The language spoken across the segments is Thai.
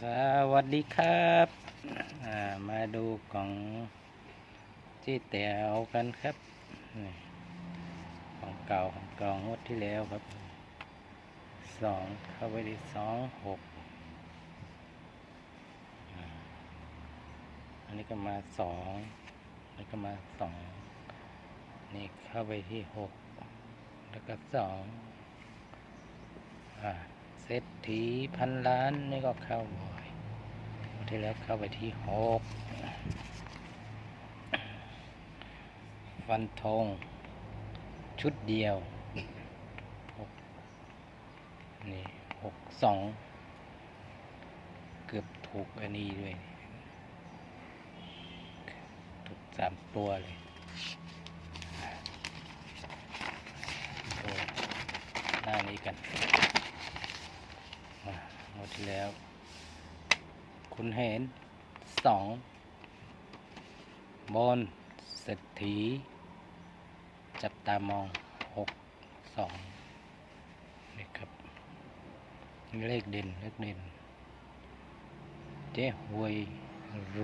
สวัสดีครับามาดูของที่แต๋วกันครับของเก่าของเก่างวดที่แล้วครับสองเข้าไปที่สองหกอันนี้ก็มาสองอันนี้ก็มาสองนี่เข้าไปที่หกแล้วก็สองอ่า เศรษฐีพันล้านนี่ก็เข้าบ่อยที่แล้วเข้าไปที่หกฟันธงชุดเดียวหกนี่หกสองเกือบถูกอันนี้ด้วย ถูกสามตัวเลยดูหน้านี้กัน วที่แล้ว คุณเห็นสองบนเศรษฐี จับตามองหกสองนี่ครับ เลขเด่น เลขเด่น เจ๊หวย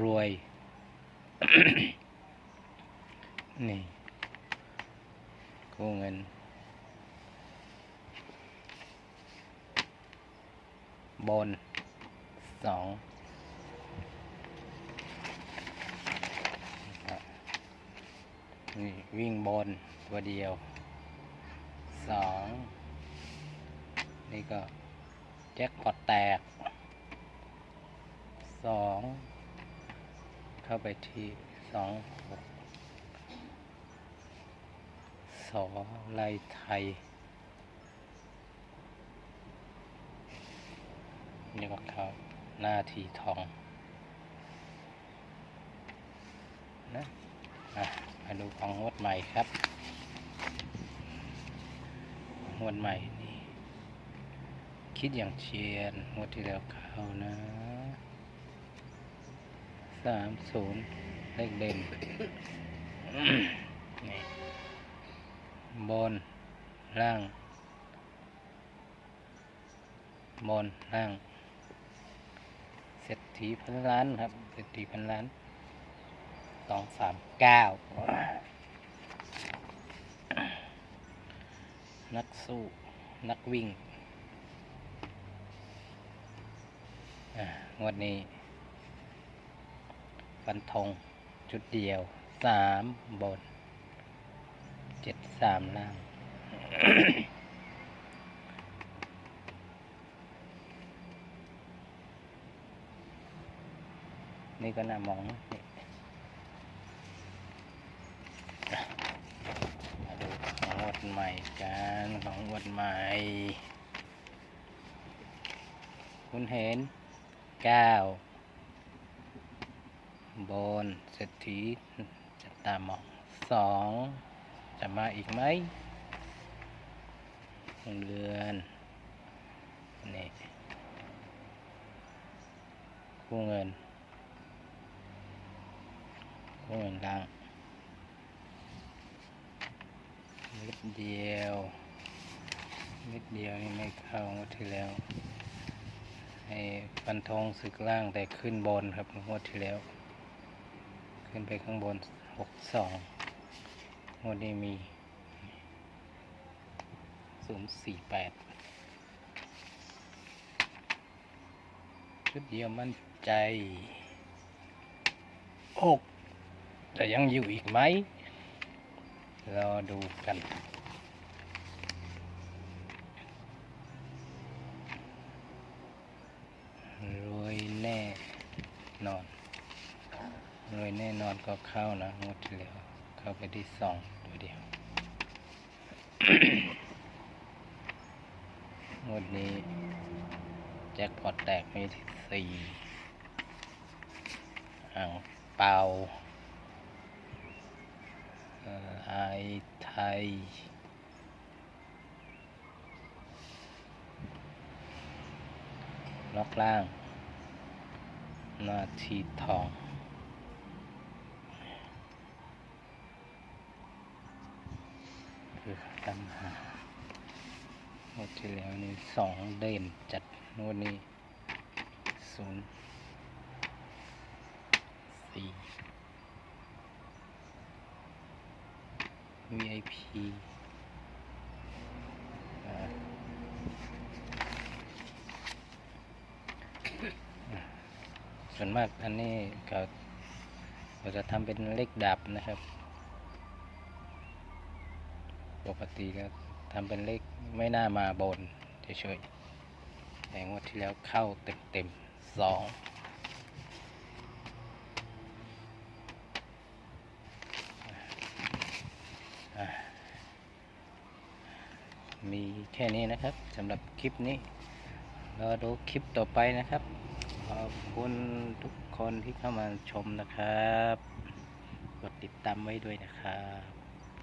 รวย นี่กู้เงิน บนสองนี่วิ่งบนตัวเดียวสองนี่ก็แจ็คพอตแตกสองเข้าไปที่สองหกสองไลไทย นี่ก็เขาหน้าทีทองนะอะมาดูของงวดใหม่ครับงวดใหม่นี่คิดอย่างเชียนงวดที่แล้วเข้านะสามศูนย์เลขเด่นนี่บนล่าง บนล่าง เศรษฐีพันล้านครับเศรษฐีพันล้านสองสามเก้านักสู้ นักวิ่งงวดนี้ ฟันธงชุดเดียวสามบนเจ็ดสามล่าง นี่ก็น่ามองนะนี่มาดูของงวดใหม่กันของงวดใหม่ คุณเห็นเก้าบนเศรษฐีจับตามองสองจะมาอีกไหมเดือนนี่คู่เงิน คู่เงินล่างนิดเดียวนิดเดียวนี่ไม่เข้างวดที่แล้วให้ฟันธงศึกล่างแต่ขึ้นบนครับงวดที่แล้ว ขึ้นไปข้างบนหกสองงวดนี้มีศูนย์สี่แปดชุดเดียวมั่นใจหก จะยังอยู่อีกไหมรอดูกัน รวยแน่นอน รวยแน่นอนก็เข้านะงดที่แล้วเข้าไปที่สองตัวเดียวงวดนี้ แจ็คพอตแตกมีที่สี่อ่างเปาลา ยไทยล็อกล่าง นาทีทอง คือตำหางวดที่แล้วนี่สองเด่นจัดงวดนี้ศูนย์สี่ VIP ส่วนมากอันนี้เขาเราจะทำเป็นเลขดับนะครับ ปกติก็ทำเป็นเลขไม่น่ามาบนเฉยๆแต่งวดที่แล้วเข้าเต็มๆสองอะ มีแค่นี้นะครับสำหรับคลิปนี้รอดูคลิปต่อไปนะครับ ขอบคุณทุกคนที่เข้ามาชมนะครับ กดติดตามไว้ด้วยนะครับ